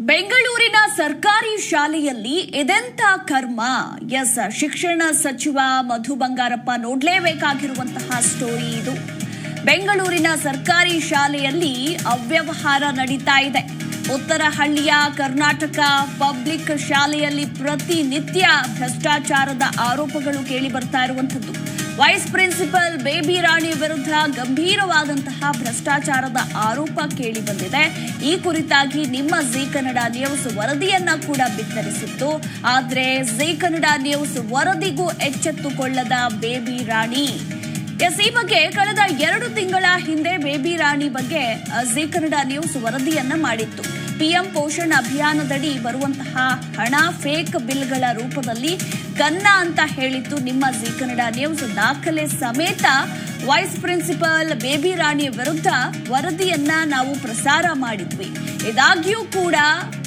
ಬೆಂಗಳೂರಿನ ಸರ್ಕಾರಿ ಶಾಲೆಯಲ್ಲಿ ಇದೆಂತ ಕರ್ಮ? ಎಸ್, ಶಿಕ್ಷಣ ಸಚಿವ ಮಧು ಬಂಗಾರಪ್ಪ ನೋಡಲೇಬೇಕಾಗಿರುವಂತಹ ಸ್ಟೋರಿ ಇದು. ಬೆಂಗಳೂರಿನ ಸರ್ಕಾರಿ ಶಾಲೆಯಲ್ಲಿ ಅವ್ಯವಹಾರ ನಡೀತಾ ಇದೆ. ಉತ್ತರಹಳ್ಳಿಯ ಕರ್ನಾಟಕ ಪಬ್ಲಿಕ್ ಶಾಲೆಯಲ್ಲಿ ಪ್ರತಿನಿತ್ಯ ಭ್ರಷ್ಟಾಚಾರದ ಆರೋಪಗಳು ಕೇಳಿ ಬರ್ತಾ ಇರುವಂಥದ್ದು. ವೈಸ್ ಪ್ರಿನ್ಸಿಪಲ್ ಬೇಬಿ ರಾಣಿ ವಿರುದ್ಧ ಗಂಭೀರವಾದಂತಹ ಭ್ರಷ್ಟಾಚಾರದ ಆರೋಪ ಕೇಳಿ ಬಂದಿದೆ. ಈ ಕುರಿತಾಗಿ ನಿಮ್ಮ ಜಿ ಕನ್ನಡ ನ್ಯೂಸ್ ವರದಿಯನ್ನ ಕೂಡ ಬಿತ್ತರಿಸಿತ್ತು. ಆದ್ರೆ ಜಿ ಕನ್ನಡ ನ್ಯೂಸ್ ವರದಿಗೂ ಎಚ್ಚೆತ್ತುಕೊಳ್ಳದ ಬೇಬಿ ರಾಣಿ ಎಸ್ ಈ ಬಗ್ಗೆ ಕಳೆದ ಎರಡು ತಿಂಗಳ ಹಿಂದೆ ಬೇಬಿ ರಾಣಿ ಬಗ್ಗೆ ಜೀ ಕನ್ನಡ ನ್ಯೂಸ್ ವರದಿಯನ್ನ ಮಾಡಿತ್ತು. ಪಿಎಂ ಪೋಷಣ್ ಅಭಿಯಾನದಡಿ ಬರುವಂತಹ ಹಣ ಫೇಕ್ ಬಿಲ್ಗಳ ರೂಪದಲ್ಲಿ ಗನ್ನ ಅಂತ ಹೇಳಿದ್ದು ನಿಮ್ಮ ಜಿ ಕನ್ನಡ ನ್ಯೂಸ್ ದಾಖಲೆ ಸಮೇತ ವೈಸ್ ಪ್ರಿನ್ಸಿಪಲ್ ಬೇಬಿ ರಾಣಿ ವಿರುದ್ಧ ವರದಿಯನ್ನ ನಾವು ಪ್ರಸಾರ ಮಾಡಿದ್ವಿ. ಇದಾಗ್ಯೂ ಕೂಡ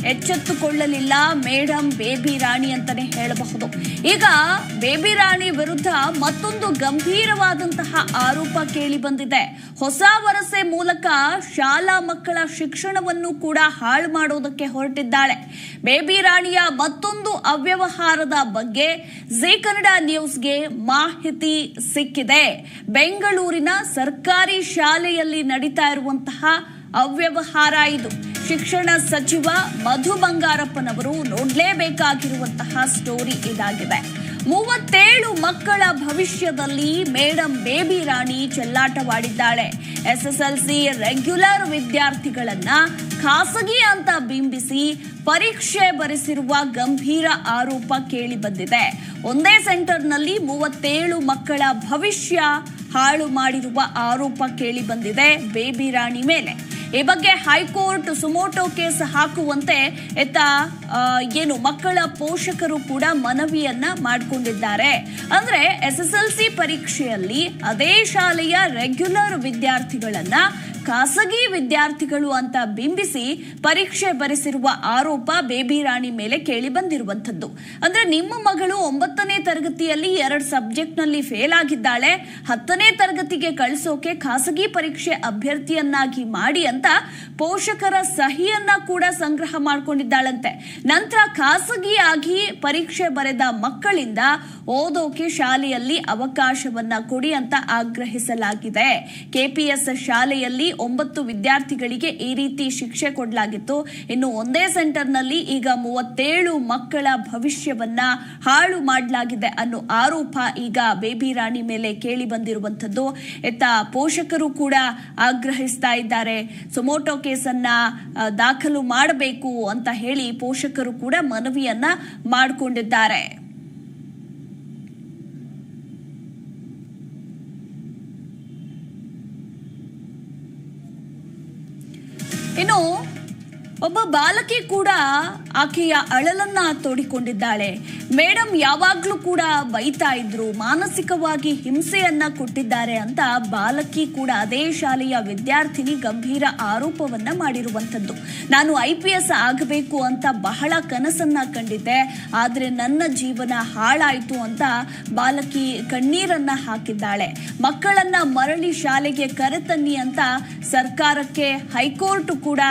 ಎಚ್ಚೆತ್ತುಕೊಳ್ಳಲಿಲ್ಲ ಮೇಡಮ್ ಬೇಬಿ ರಾಣಿ ಅಂತಾನೆ ಹೇಳಬಹುದು. ಈಗ ಬೇಬಿ ರಾಣಿ ವಿರುದ್ಧ ಮತ್ತೊಂದು ಗಂಭೀರವಾದಂತಹ ಆರೋಪ ಕೇಳಿ ಬಂದಿದೆ. ಹೊಸ ವರಸೆ ಮೂಲಕ ಶಾಲಾ ಮಕ್ಕಳ ಶಿಕ್ಷಣವನ್ನು ಕೂಡ ಹಾಳು ಮಾಡೋದಕ್ಕೆ ಹೊರಟಿದ್ದಾಳೆ. ಬೇಬಿ ರಾಣಿಯ ಮತ್ತೊಂದು ಅವ್ಯವಹಾರದ ಬಗ್ಗೆ ಜಿ ಕನ್ನಡ ನ್ಯೂಸ್ಗೆ ಮಾಹಿತಿ ಸಿಕ್ಕಿದೆ. ಬೆಂಗಳೂರಿನ ಸರ್ಕಾರಿ ಶಾಲೆಯಲ್ಲಿ ನಡೀತಾ ಇರುವಂತಹ ಅವ್ಯವಹಾರ ಇದು. ಶಿಕ್ಷಣ ಸಚಿವ ಮಧು ಬಂಗಾರಪ್ಪನವರು ನೋಡಲೇಬೇಕಾಗಿರುವಂತಹ ಸ್ಟೋರಿ ಇದಾಗಿದೆ. ಮೂವತ್ತೇಳು ಮಕ್ಕಳ ಭವಿಷ್ಯದಲ್ಲಿ ಮೇಡಂ ಬೇಬಿ ರಾಣಿ ಚೆಲ್ಲಾಟವಾಡಿದ್ದಾಳೆ. ಎಸ್ಎಸ್ಎಲ್ಸಿ ರೆಗ್ಯುಲರ್ ವಿದ್ಯಾರ್ಥಿಗಳನ್ನ ಖಾಸಗಿ ಅಂತ ಬಿಂಬಿಸಿ ಪರೀಕ್ಷೆ ಬರೆಸಿರುವ ಗಂಭೀರ ಆರೋಪ ಕೇಳಿ ಬಂದಿದೆ ಒಂದೇ ಸೆಂಟರ್ನಲ್ಲಿ ಮೂವತ್ತೇಳು ಮಕ್ಕಳ ಭವಿಷ್ಯ ಹಾಳು ಮಾಡಿರುವ ಆರೋಪ ಕೇಳಿ ಬಂದಿದೆ ಬೇಬಿ ರಾಣಿ ಮೇಲೆ. ಈ ಬಗ್ಗೆ ಹೈಕೋರ್ಟ್ ಸುಮೋಟೋ ಕೇಸ್ ಹಾಕುವಂತೆ ಎತ್ತ ಏನು ಮಕ್ಕಳ ಪೋಷಕರು ಕೂಡ ಮನವಿಯನ್ನ ಮಾಡಿಕೊಂಡಿದ್ದಾರೆ. ಅಂದ್ರೆ ಎಸ್ ಪರೀಕ್ಷೆಯಲ್ಲಿ ಅದೇ ಶಾಲೆಯ ರೆಗ್ಯುಲರ್ ವಿದ್ಯಾರ್ಥಿಗಳನ್ನ ಖಾಸಗಿ ವಿದ್ಯಾರ್ಥಿಗಳು ಅಂತ ಬಿಂಬಿಸಿ ಪರೀಕ್ಷೆ ಬರೆಸಿರುವ ಆರೋಪ ಬೇಬಿ ರಾಣಿ ಮೇಲೆ ಕೇಳಿ ಬಂದಿರುವಂತದ್ದು ಅಂದ್ರೆ ನಿಮ್ಮ ಮಗಳು ಒಂಬತ್ತನೇ ತರಗತಿಯಲ್ಲಿ ಎರಡು ಸಬ್ಜೆಕ್ಟ್ನಲ್ಲಿ ಫೇಲ್ ಆಗಿದ್ದಾಳೆ, ಹತ್ತನೇ ತರಗತಿಗೆ ಕಳಿಸೋಕೆ ಖಾಸಗಿ ಪರೀಕ್ಷೆ ಅಭ್ಯರ್ಥಿಯನ್ನಾಗಿ ಮಾಡಿ ಅಂತ ಪೋಷಕರ ಸಹಿಯನ್ನ ಕೂಡ ಸಂಗ್ರಹ ಮಾಡಿಕೊಂಡಿದ್ದಾಳಂತೆ. ನಂತರ ಖಾಸಗಿಯಾಗಿ ಪರೀಕ್ಷೆ ಬರೆದ ಮಕ್ಕಳಿಂದ ಓದೋಕೆ ಶಾಲೆಯಲ್ಲಿ ಅವಕಾಶವನ್ನ ಕೊಡಿ ಅಂತ ಆಗ್ರಹಿಸಲಾಗಿದೆ. ಕೆಪಿಎಸ್ ಶಾಲೆಯಲ್ಲಿ ಒಂಬತ್ತು ವಿದ್ಯಾರ್ಥಿಗಳಿಗೆ ಈ ರೀತಿ ಶಿಕ್ಷೆ ಕೊಡಲಾಗಿತ್ತು. ಇನ್ನು ಒಂದೇ ಸೆಂಟರ್ನಲ್ಲಿ ಈಗ ಮೂವತ್ತೇಳು ಮಕ್ಕಳ ಭವಿಷ್ಯವನ್ನ ಹಾಳು ಮಾಡಲಾಗಿದೆ ಅನ್ನೋ ಆರೋಪ ಈಗ ಬೇಬಿ ರಾಣಿ ಮೇಲೆ ಕೇಳಿ ಬಂದಿರುವಂತದ್ದು ಎತ್ತ ಪೋಷಕರು ಕೂಡ ಆಗ್ರಹಿಸ್ತಾ ಇದ್ದಾರೆ. ಸೊಮೋಟೋ ಕೇಸನ್ನ ದಾಖಲು ಮಾಡಬೇಕು ಅಂತ ಹೇಳಿ ಪೋಷಕರು ಕೂಡ ಮನವಿಯನ್ನ ಮಾಡಿಕೊಂಡಿದ್ದಾರೆ. ಒಬ್ಬ ಬಾಲಕಿ ಕೂಡ ಆಕೆಯ ಅಳಲನ್ನ ತೋಡಿಕೊಂಡಿದ್ದಾಳೆ. ಮೇಡಮ್ ಯಾವಾಗ್ಲೂ ಕೂಡ ಬೈತಾ ಇದ್ರು, ಮಾನಸಿಕವಾಗಿ ಹಿಂಸೆಯನ್ನ ಕೊಟ್ಟಿದ್ದಾರೆ ಅಂತ ಬಾಲಕಿ ಕೂಡ ಅದೇ ಶಾಲೆಯ ವಿದ್ಯಾರ್ಥಿನಿ ಗಂಭೀರ ಆರೋಪವನ್ನ ಮಾಡಿರುವಂತದ್ದು ನಾನು ಐ ಪಿ ಎಸ್ ಆಗಬೇಕು ಅಂತ ಬಹಳ ಕನಸನ್ನ ಕಂಡಿದ್ದೆ, ಆದ್ರೆ ನನ್ನ ಜೀವನ ಹಾಳಾಯ್ತು ಅಂತ ಬಾಲಕಿ ಕಣ್ಣೀರನ್ನ ಹಾಕಿದ್ದಾಳೆ. ಮಕ್ಕಳನ್ನ ಮರಳಿ ಶಾಲೆಗೆ ಕರೆತನ್ನಿ ಅಂತ ಸರ್ಕಾರಕ್ಕೆ ಹೈಕೋರ್ಟ್ ಕೂಡ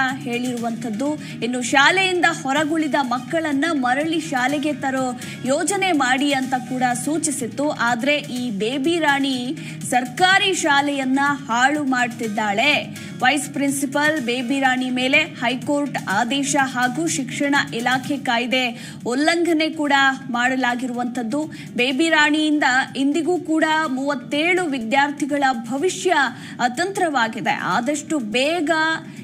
ಹೇಳಿರುವಂತದ್ದು ಇನ್ನು ಶಾಲೆಯಿಂದ ಹೊರಗುಳಿದ ಮಕ್ಕಳನ್ನ ಮರಳಿ ಶಾಲೆಗೆ ತರೋ ಯೋಜನೆ ಮಾಡಿ ಅಂತ ಕೂಡ ಸೂಚಿಸಿತ್ತು. ಆದ್ರೆ ಈ ಬೇಬಿ ರಾಣಿ ಸರ್ಕಾರಿ ಶಾಲೆಯನ್ನ ಹಾಳು ಮಾಡ್ತಿದ್ದಾಳೆ. ವೈಸ್ ಪ್ರಿನ್ಸಿಪಲ್ ಬೇಬಿ ರಾಣಿ ಮೇಲೆ ಹೈಕೋರ್ಟ್ ಆದೇಶ ಹಾಗೂ ಶಿಕ್ಷಣ ಇಲಾಖೆ ಕಾಯ್ದೆ ಉಲ್ಲಂಘನೆ ಕೂಡ ಮಾಡಲಾಗಿರುವಂತದ್ದು ಬೇಬಿ ರಾಣಿಯಿಂದ ಇಂದಿಗೂ ಕೂಡ ಮೂವತ್ತೇಳು ವಿದ್ಯಾರ್ಥಿಗಳ ಭವಿಷ್ಯ ಅತಂತ್ರವಾಗಿದೆ. ಆದಷ್ಟು ಬೇಗ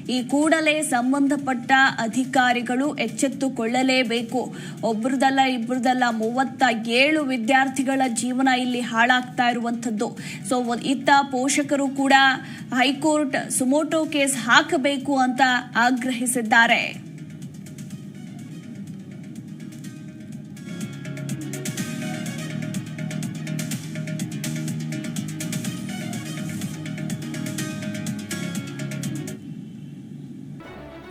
ಈ ಕೂಡಲೇ ಸಂಬಂಧಪಟ್ಟ ಅಧಿಕಾರಿಗಳು ಎಚ್ಚೆತ್ತುಕೊಳ್ಳಲೇಬೇಕು. ಒಬ್ರದಲ್ಲ ಇಬ್ರದಲ್ಲ ಮೂವತ್ತ ಏಳು ವಿದ್ಯಾರ್ಥಿಗಳ ಜೀವನ ಇಲ್ಲಿ ಹಾಳಾಗ್ತಾ ಇರುವಂಥದ್ದು. ಸೊ ಇತ್ತ ಪೋಷಕರು ಕೂಡ ಹೈಕೋರ್ಟ್ ಸುಮೋಟೋ ಕೇಸ್ ಹಾಕಬೇಕು ಅಂತ ಆಗ್ರಹಿಸಿದ್ದಾರೆ.